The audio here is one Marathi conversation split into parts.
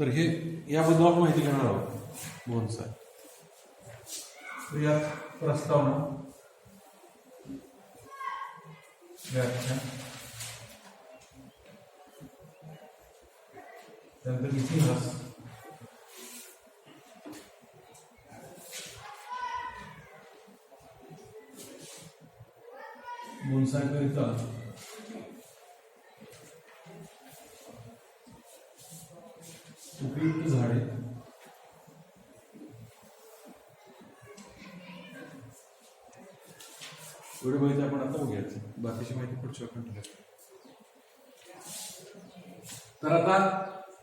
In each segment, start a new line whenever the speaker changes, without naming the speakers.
तर हे याबद्दल आपण माहिती घेणार आहोत मोहन साहेब. यात प्रस्तावना व्याख्या. त्यानंतर इतिहास. बोनसाय करिता माहिती पुढच्या तर आता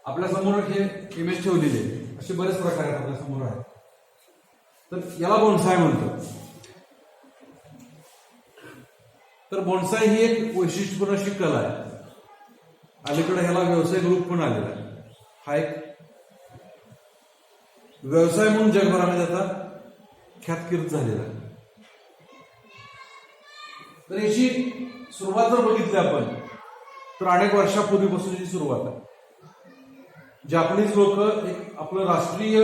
आपल्यासमोर हे इमेज ठेवलेली आहे. असे बरेच प्रकार आहेत आपल्यासमोर आहेत. तर याला बोनसाय म्हणतो तर बोनसाय ही एक वैशिष्ट्यपूर्ण अशी कला आहे. अलीकडे ह्याला व्यावसायिक रूप पण आलेला आहे. हा एक व्यवसाय म्हणून जगभरामध्ये आता ख्यातकीर्त झालेला आहे. तर याची सुरुवात जर बघितली आपण. तर अनेक वर्षापूर्वीपासूनची सुरुवात आहे. जापनीज लोक एक आपलं राष्ट्रीय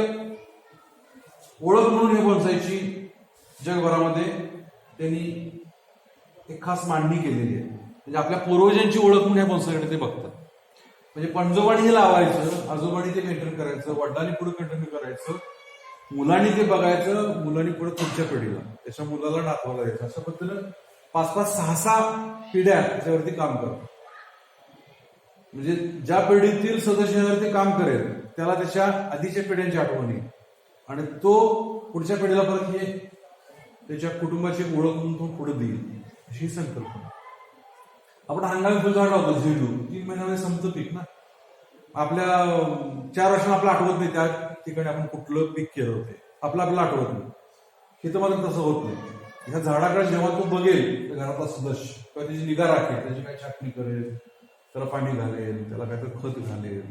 ओळख म्हणून हे बोनसायची जगभरामध्ये त्यांनी एक खास मांडणी केलेली आहे. म्हणजे आपल्या पूर्वजांची ओळख म्हणून ह्या बोनसायकडे ते बघतात. म्हणजे पंजोबाणी हे लावायचं आजोबाणी ते मेंटेन करायचं वडिलांनी पुढे कंटिन्यू करायचं मुलांनी ते बघायचं मुलांनी पुढे पुढच्या पिढीला. त्याच्या मुलाला दाखवला द्यायचं अशा पद्धतीनं पाच पाच सहा सहा पिढ्या त्याच्यावरती काम करतो. म्हणजे ज्या पिढीतील सदस्यावरती काम करेल त्याला त्याच्या आधीच्या पिढ्यांची आठवण येईल. आणि तो पुढच्या पिढीला परत हे त्याच्या कुटुंबाची ओळख म्हणून तो पुढे देईल. अशी संकल्पना. आपण हंगामी फुलझाड लावतो झेंडू. तीन महिन्यामध्ये संपतं पीक ना. आपल्या चार वर्षांना आपलं आठवत नाही त्या ठिकाणी आपण कुठलं पीक केलं होते. आपलं आपल्याला आठवत नाही. हे तर मला तसं होत नाही. ह्या झाडाकडे जेव्हा तू बघेल त्या घरातला सदस्य किंवा त्याची निगा राखेल त्याची काय छाटणी करेल त्याला पाणी घालेल त्याला काय तर खत घालेल.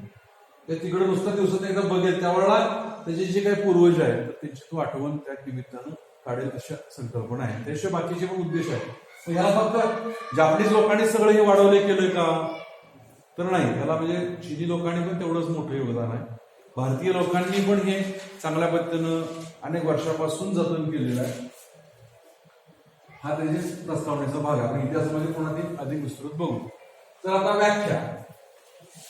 ते तिकडे नुसतं दिवसात एकदा बघेल त्यावेळेला त्याचे जे काही पूर्वज आहेत तर त्यांची तू आठवण त्या निमित्तानं काढेल अशा संकल्पना आहे त्याशिवाय बाकीचे पण उद्देश आहेत. ह्याला फक्त जापनीज लोकांनी सगळं हे वाढवले केलं का? तर नाही. त्याला म्हणजे चिनी लोकांनी पण तेवढंच मोठं योगदान आहे. भारतीय लोकांनी पण हे चांगल्या पद्धतीनं अनेक वर्षापासून जतन केलेलं आहे. हा त्याचे प्रस्तावनेचा भाग आहे. आपण इतिहासामध्ये पुन्हा ती अधिक विस्तृत बघू. तर आता व्याख्या.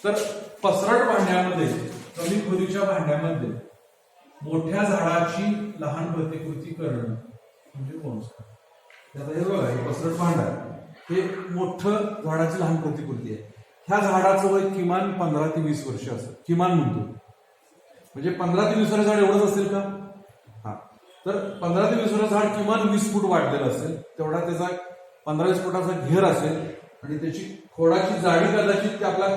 तर पसरट भांड्यामध्ये कमी खोलीच्या भांड्यामध्ये मोठ्या झाडाची लहान प्रतिकृती करणं म्हणजे बोनसाय आता हे बघा हे पसरट भांड हे मोठं झाडाची लहान प्रतिकृती आहे. ह्या झाडाचं वय किमान पंधरा ते वीस वर्ष असेल किमान म्हणतो. म्हणजे पंधरा ते वीस वर्ष झाड एवढंच असेल का? तर पंधरा ते वीस वर्ष झाड किमान वीस फूट वाढलेलं असेल तेवढा त्याचा पंधरा वीस फुटाचा घेर असेल आणि त्याची खोडाची जाडी कदाचित ते आपल्या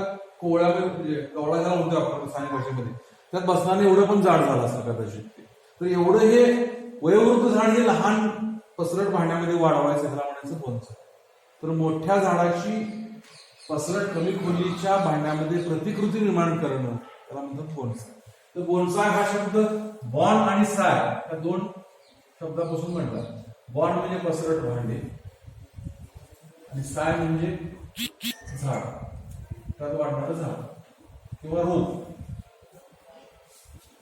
कोवळ्यामध्ये म्हणजे कवळा ज्याला म्हणतो आपण स्थानिक भाषेमध्ये. त्यात बसण्याने एवढं पण जाड झालं असेल कदाचित ते. तर एवढं हे वयोवृद्ध झाड हे लहान पसरट भांड्यामध्ये वाढवायचं त्याला म्हणायचं कोणचं? तर मोठ्या झाडाची पसरट कमी खोलीच्या भांड्यामध्ये प्रतिकृती निर्माण करणं त्याला म्हणतात कोणचं? तर बोनसाय हा शब्द बॉन आणि साय या दोन शब्दापासून म्हणतात. बॉन म्हणजे पसरट भांडे. आणि साय म्हणजे झाड. त्यात वाढणारं झाड. किंवा रोप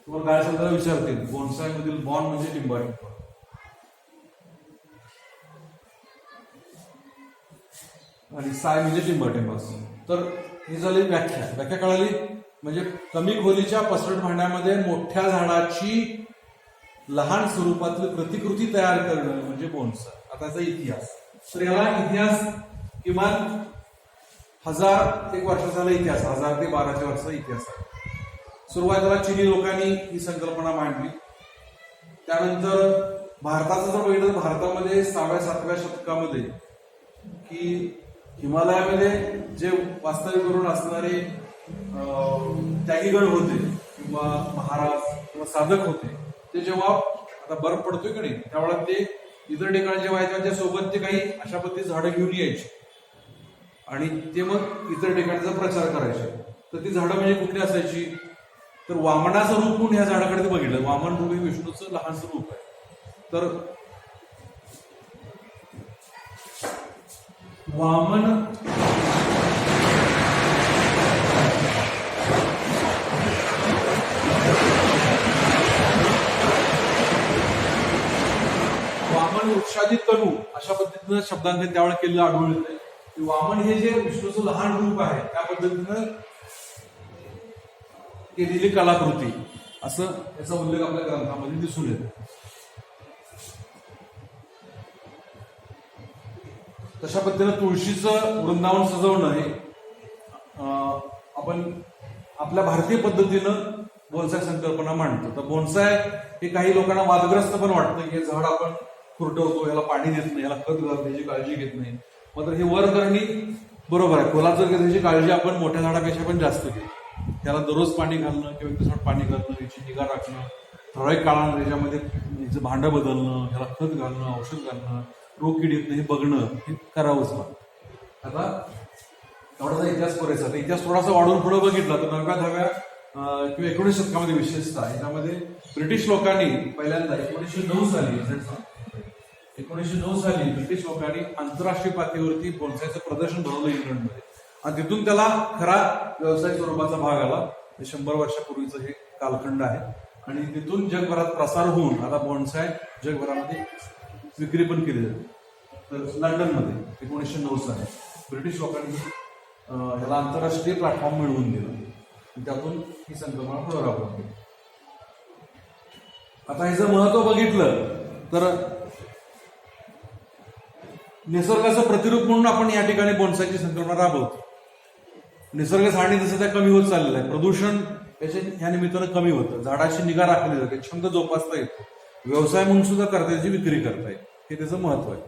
किंवा काय शब्दाला विचारतील? बोनसाय मधील बॉन म्हणजे लिंबाटी आणि साय म्हणजे टिंबाटिंबासून तर ही झाली व्याख्या. व्याख्या कळाली? म्हणजे कमी खोलीच्या पसरट भांड्यामध्ये मोठ्या झाडाची लहान स्वरूपातली प्रतिकृती तयार करणं म्हणजे बोनसाय आता इतिहास. तर याला इतिहास किमान हजार एक वर्षाचा इतिहास हजार ते बाराशे वर्षाचा इतिहास आहे. सुरुवातीला चिनी लोकांनी ही संकल्पना मांडली. त्यानंतर भारताचं जर बघितलं तर भारतामध्ये सहाव्या सातव्या शतकामध्ये की हिमालयामध्ये जे वास्तव्य करून असणारे त्यागीगड होते किंवा महाराज किंवा साधक होते. ते जेव्हा आता बर्फ पडतोय की नाही त्यावेळेला ते इतर ठिकाणी जेव्हा आहेत सोबत ते काही अशा पद्धती झाडं घेऊन यायची. आणि ते मग इतर ठिकाणचा प्रचार करायचे तर ती झाडं म्हणजे कुठली असायची? तर वामनाचं रूप म्हणून ह्या झाडाकडे ते बघितलं. वामन रूप हे विष्णूचं लहानसं रूप आहे. तर वामन शब्दांकन त्यावेळेला केलेलं आढळून येत वामन हे जे विष्णूचं लहान रूप आहे त्या पद्धतीनं केलेली कलाकृती असं याचा उल्लेख आपल्या ग्रंथामध्ये दिसून येतो तशा पद्धतीनं तुळशीचं वृंदावन सजवणं हे अं, आपण आपल्या भारतीय पद्धतीनं बोनसाय संकल्पना मांडतो. तर बोनसाय हे काही लोकांना वादग्रस्त पण वाटतं. की हे झाड आपण खुरटवतो याला पाणी देत नाही याला खत घालण्याची याची काळजी घेत नाही. मात्र हे वर करणी बरोबर आहे. फुलाचं त्याची काळजी आपण मोठ्या झाडापेक्षा पण जास्त घेतो त्याला दररोज पाणी घालणं किंवा दिवसात पाणी घालणं याची निगा राखणं ठराविक काळानं त्याच्यामध्ये याचं भांडं बदलणं ह्याला खत घालणं औषध घालणं रोग किड येत नाही हे बघणं हे करावंच लागतं. आता एवढाचा इतिहास पुरेसा. तर इतिहास थोडासा वाढून पुढे बघितला तर नव्या दहाव्या किंवा एकोणीस शतकामध्ये विशेषतः याच्यामध्ये ब्रिटिश लोकांनी पहिल्यांदा एकोणीसशे नऊ साली एकोणीसशे नऊ साली ब्रिटिश लोकांनी आंतरराष्ट्रीय पातळीवरती बोनसायचं प्रदर्शन भरवलं इंग्लंडमध्ये. आणि तिथून त्याला खरा व्यवसाय स्वरूपाचा भाग आला. हे शंभर वर्षापूर्वीचं हे कालखंड आहे. आणि तिथून जगभरात प्रसार होऊन आता बोनसाय जगभरामध्ये विक्री पण केली जाते. तर लंडनमध्ये एकोणीसशे नऊ साली ब्रिटिश लोकांनी ह्याला आंतरराष्ट्रीय प्लॅटफॉर्म मिळवून दिलं. त्यातून ही संकल्पना पुढे राबवली आता ह्याचं महत्त्व बघितलं तर निसर्गाचं प्रतिरूप म्हणून आपण या ठिकाणी बोनसायची संकल्पना राबवतो. निसर्ग सारणी जसं त्या कमी होत चाललेलं आहे. प्रदूषण याच्या ह्या निमित्तानं कमी होतं. झाडाची निगा राखली जाते. छंद जोपासता येतो. व्यवसाय म्हणून सुद्धा करता येईल विक्री करता येते. हे त्याचं महत्त्व आहे.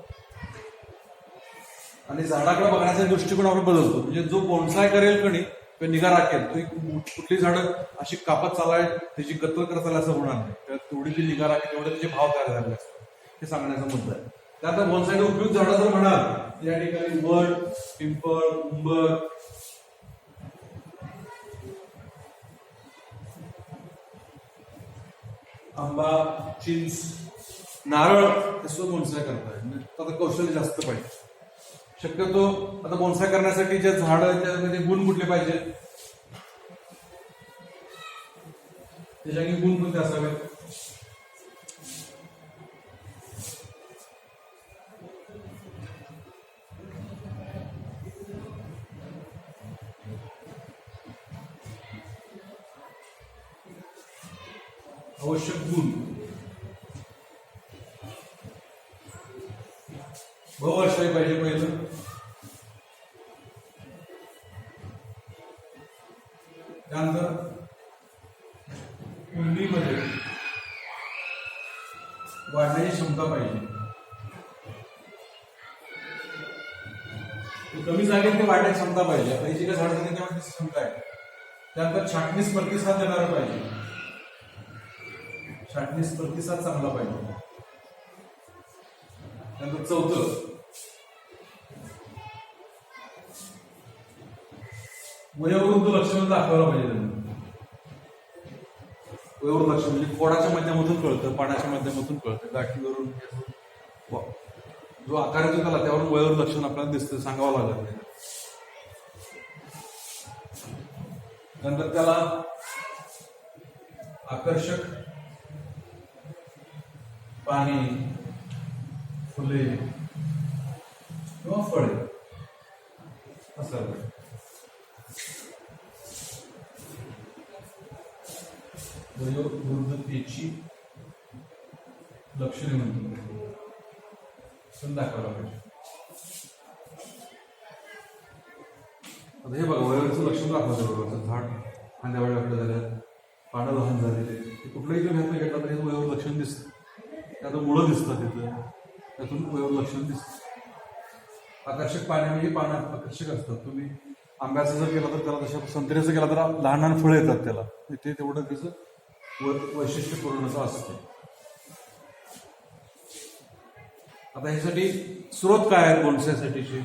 आणि झाडाकडे बघण्याचा दृष्टिकोन आपण बदलतो. म्हणजे जो बोनसाय करेल कणी किंवा निगा राखेल. तो कुठली झाडं अशी कापत चालाय त्याची कत्तल करत चालाय असं होणार नाही. तेवढी ती निगा राखेल तेवढे त्याचे भाव तयार झाले असतात. हे सांगण्याचा मुद्दा आहे. त्यात बोनसायला उपयुक्त झाडं जर म्हणाल. या ठिकाणी वड पिंपळ उंबर आंबा चिंच नारळ हे सुद्धा बोनसाय करताय. म्हणजे आता कौशल्य जास्त पाहिजे. शक्यतो आता बोनसाय करण्यासाठी जे झाड त्यामध्ये गुण कुठले पाहिजे? त्याच्या गुण कोणते असावेत? आवश्यक गुण. बहुवर्षाही पाहिजे पहिलं. त्यानंतर कुंडीमध्ये वाढण्याची क्षमता पाहिजे. कमी जागेत ते वाढण्याची क्षमता पाहिजे. आता ही जी काय झाड त्यामध्ये क्षमता आहे. त्यानंतर छाटणीस प्रतिसाद देणारा पाहिजे. छाटणीस प्रतिसाद चांगला पाहिजे. त्यानंतर चौथं. वयोवृद्ध लक्षण दाखवायला पाहिजे त्यांना. वयोवृद्ध लक्षण म्हणजे कोडाच्या माध्यमातून कळतं पाण्याच्या माध्यमातून कळतं गाठीवरून जो आकार येतो त्याला त्यावरून वयोवृद्ध लक्षण आपल्याला दिसतं सांगावं लागत नाही. नंतर त्याला आकर्षक पाणी फुले किंवा फळे असं. वयोवृद्धतेची लक्षणे म्हणतो. पण दाखवायला पाहिजे. आता हे बघा वयोचं लक्षण दाखवतं बरोबर झाड. खांद्या आपल्या आपलं झालं पानं लहान झालेले ते कुठलंही जर घातलं घेतला तरी वयोवर लक्षण दिसतं. त्यातून मुळं दिसतात तिथं. त्यातून लक्षण दिसतं आकर्षक पाने म्हणजे पानं आकर्षक असतात. तुम्ही आंब्याचं जर केलं तर त्याला तशा संत्र्याचं केलं तर लहान लहान फळं येतात त्याला. ते तेवढं त्याचं व- वैशिष्ट्यपूर्ण असं असतं. आता ह्यासाठी स्रोत काय आहे बोनसायसाठीचे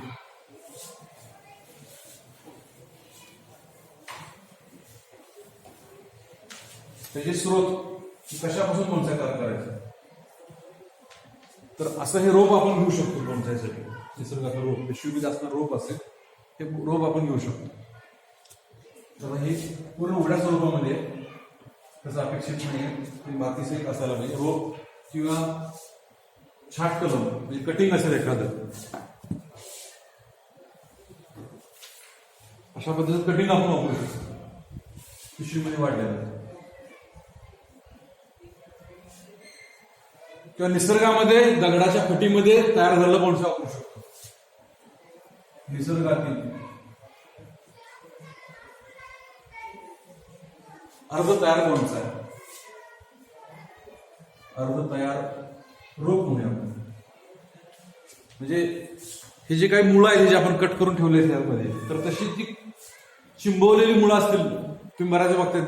त्याचे स्रोत कशापासून बोनसाय तयार करायचं? तर असं हे रोप आपण घेऊ शकतो लोणच्यासाठी. निसर्गाचं रोप शिवबीज असणार रोप असेल हे रोप आपण घेऊ शकतो. तर हे पूर्ण उघड्या स्वरूपामध्ये त्याचं अपेक्षित नाही मातीसहित असायला पाहिजे. रोप किंवा छाट कलम म्हणजे कटिंग असेल एखादं. अशा पद्धतीचं कटिंग आपण वापरू शकतो. पिशवीमध्ये वाढलेलं किंवा निसर्गामध्ये दगडाच्या फटीमध्ये तयार झालेलं बोनसा वापरू शकतो. निसर्गातील. अर्ध तयार कोणचा आहे. अर्ध तयार रोप म्हणूया आपण. म्हणजे हे जे काही मुळं आहेत जे आपण कट करून ठेवले त्यामध्ये तर तशी ती चिंबवलेली मुळं असतील. तुम्ही बऱ्याच बघताय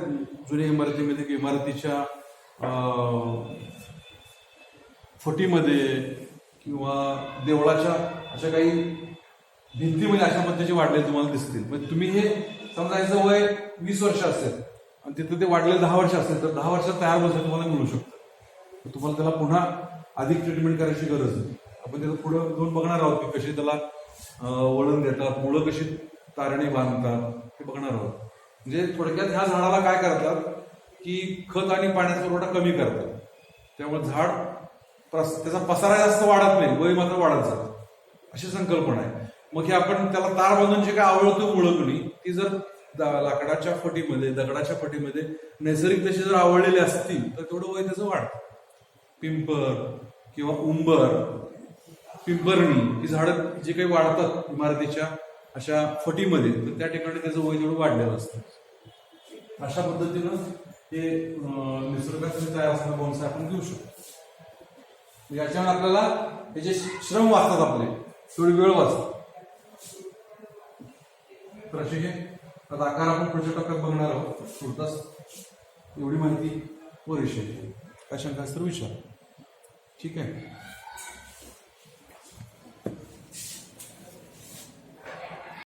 जुन्या इमारतीमध्ये इमारतीच्या फटीमध्ये किंवा देवळाच्या अशा काही भिंतीमध्ये अशा पद्धतीचे वाढलेले तुम्हाला दिसतील. म्हणजे तुम्ही हे समजा याचं वय वीस वर्ष असेल आणि तिथं ते वाढलेलं दहा वर्ष असेल तर दहा वर्षात तयार बसून तुम्हाला मिळू शकतं. तुम्हाला त्याला पुन्हा अधिक ट्रीटमेंट करायची गरज नाही. आपण त्याला पुढं दोन बघणार आहोत की कशी त्याला वळण देतात मुळं कशी तारणी बांधतात हे बघणार आहोत. म्हणजे थोडक्यात ह्या झाडाला काय करतात की खत आणि पाण्याचा पुरवठा कमी करतात. त्यामुळे झाड त्याचा पसारा जास्त वाढत नाही वय मात्र वाढत जातं. अशी संकल्पना आहे. मग हे आपण त्याला तार बांधून जे काय आवळतो मुळकणी ती जर लाकडाच्या फटीमध्ये दगडाच्या फटीमध्ये नैसर्गिक तशी जर आवळलेली असतील तर तेवढं वय त्याचं वाढतं. पिंपर किंवा उंबर पिंपरणी ही झाडं जी काही वाढतात इमारतीच्या अशा फटीमध्ये तर त्या ठिकाणी त्याचं वय तेवढं वाढलेलं असतं. अशा पद्धतीनं हे निसर्गाचं तयार असणारं बोनसाय आपण घेऊ शकतो. याच्यावर आपल्याला याचे श्रम वाचतात आपले थोडी वेळ वाचतात. तर असे हे आता आकार आपण पुढच्या टप्प्यात बघणार आहोत. तुर्तास एवढी माहिती पुरेशी आहे. काय शंका तर विचार. ठीक आहे?